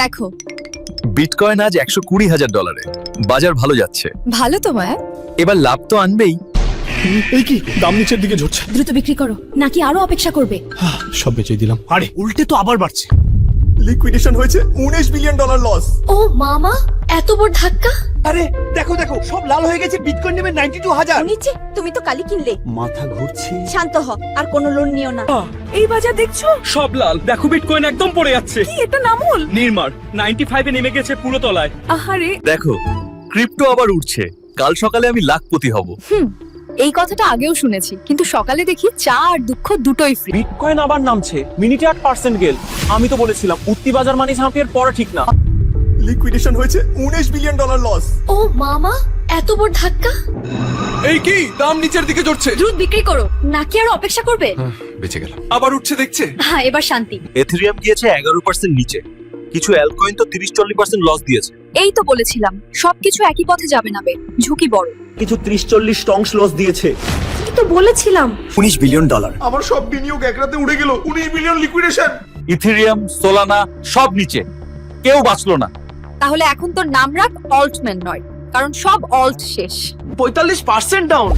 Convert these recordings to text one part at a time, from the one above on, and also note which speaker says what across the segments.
Speaker 1: দেখো।
Speaker 2: বিটকয়েন আজ একশো কুড়ি হাজার ডলারে বাজার ভালো যাচ্ছে।
Speaker 1: ভালো তো মায়া।
Speaker 2: এবার লাভ তো আনবেই।
Speaker 3: এই কি? দাম নিচের দিকে ঝরছে।
Speaker 1: দ্রুত বিক্রি করো নাকি আরও অপেক্ষা করবে?
Speaker 3: সব বেচে দিলাম। আরে উল্টে তো আবার বাড়ছে।
Speaker 4: লিকুইডেশন হয়েছে উনিশ বিলিয়ন ডলার লস
Speaker 1: ও মামা এত বড় ধাক্কা?
Speaker 4: আরে দেখো দেখো সব লাল হয়ে গেছে বিটকয়েন নেবে নাইনটি টু হাজার
Speaker 5: নিচে তুমি তো কালি কিনলে।
Speaker 4: মাথা ঘুরছে।
Speaker 5: শান্ত হ আর কোনো লোন নিও না।
Speaker 6: এই বাজার দেখছ? সব লাল। দেখো বিটকয়েন একদম পড়ে যাচ্ছে। কি এটা নামুল? নির্মার 95 এ নেমে গেছে পুরো তলায়।
Speaker 1: আহারে।
Speaker 2: দেখো ক্রিপ্টো আবার উঠছে কাল সকালে আমি লাখপতি হব।
Speaker 1: এই কথাটা আগেও শুনেছি কিন্তু সকালে দেখি চা আর দুঃখ দুটোই ফ্রি
Speaker 6: বিটকয়েন আবার নামছে। মিনিটে আট পার্সেন্ট গেল। আমি তো বলেছিলাম উত্তি বাজার মানে ঝাঁপিয়ে পড়া ঠিক না।
Speaker 4: লিকুইডেশন হয়েছে উনিশ বিলিয়ন ডলার লস।
Speaker 1: ও মামা এত বড় ধাক্কা?
Speaker 7: এই কি? দাম নিচের দিকে ঝরছে
Speaker 1: দ্রুত বিক্রি করো নাকি আরও অপেক্ষা করবে?
Speaker 7: বেঁচে গেলাম। আবার উঠছে দেখছে?
Speaker 1: হ্যাঁ এবার শান্তি।
Speaker 2: এথেরিয়াম গিয়েছে এগারো পার্সেন্ট নিচে। কিছু অ্যালকয়েন তো তিরিশ চল্লিশ পার্সেন্ট লস দিয়েছে।
Speaker 1: এই তো বলেছিলাম সবকিছু একই পথে যাবে না বে ঝুঁকি বড়।
Speaker 6: কিছু ত্রিশ চল্লিশ টংস লস দিয়েছে।
Speaker 1: তো বলেছিলাম।
Speaker 4: উনিশ বিলিয়ন ডলার আমার সব বিনিয়োগ এক রাতে উড়ে গেল উনিশ বিলিয়ন লিকুইডেশন
Speaker 2: ইথেরিয়াম সোলানা সব নিচে। কেউ বাঁচলো না।
Speaker 1: তাহলে এখন তোর নাম রাখ অল্টম্যান নয় কারণ সব অল্ট শেষ।
Speaker 6: পঁয়তাল্লিশ পার্সেন্ট ডাউন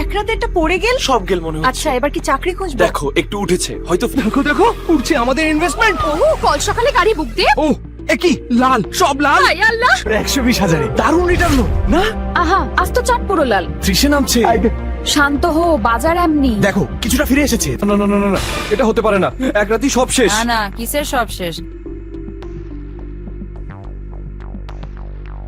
Speaker 5: এক রাতে এটা পড়ে গেল?
Speaker 6: সব গেল মনে হচ্ছে।
Speaker 5: আচ্ছা এবার কি চাকরি খুঁজবে?
Speaker 6: দেখো একটু উঠেছে। হয়তো দেখো দেখো উঠছে আমাদের ইনভেস্টমেন্ট
Speaker 1: ও কল সকালে গাড়ি বুক দে
Speaker 6: ও একই লাল সব লাল?
Speaker 1: হাই আল্লাহ!
Speaker 6: একশো বিশ হাজারে। দারুণ রিটার্ন না?
Speaker 1: আহা আজ তো চাট পুরো লাল।
Speaker 6: ত্রিশে নামছে।
Speaker 1: শান্ত হো বাজার এমনি।
Speaker 3: দেখো কিছুটা ফিরে এসেছে।
Speaker 7: না না না না না এটা হতে পারে না। এক রাতেই সব শেষ।
Speaker 8: না না কিসের সব শেষ?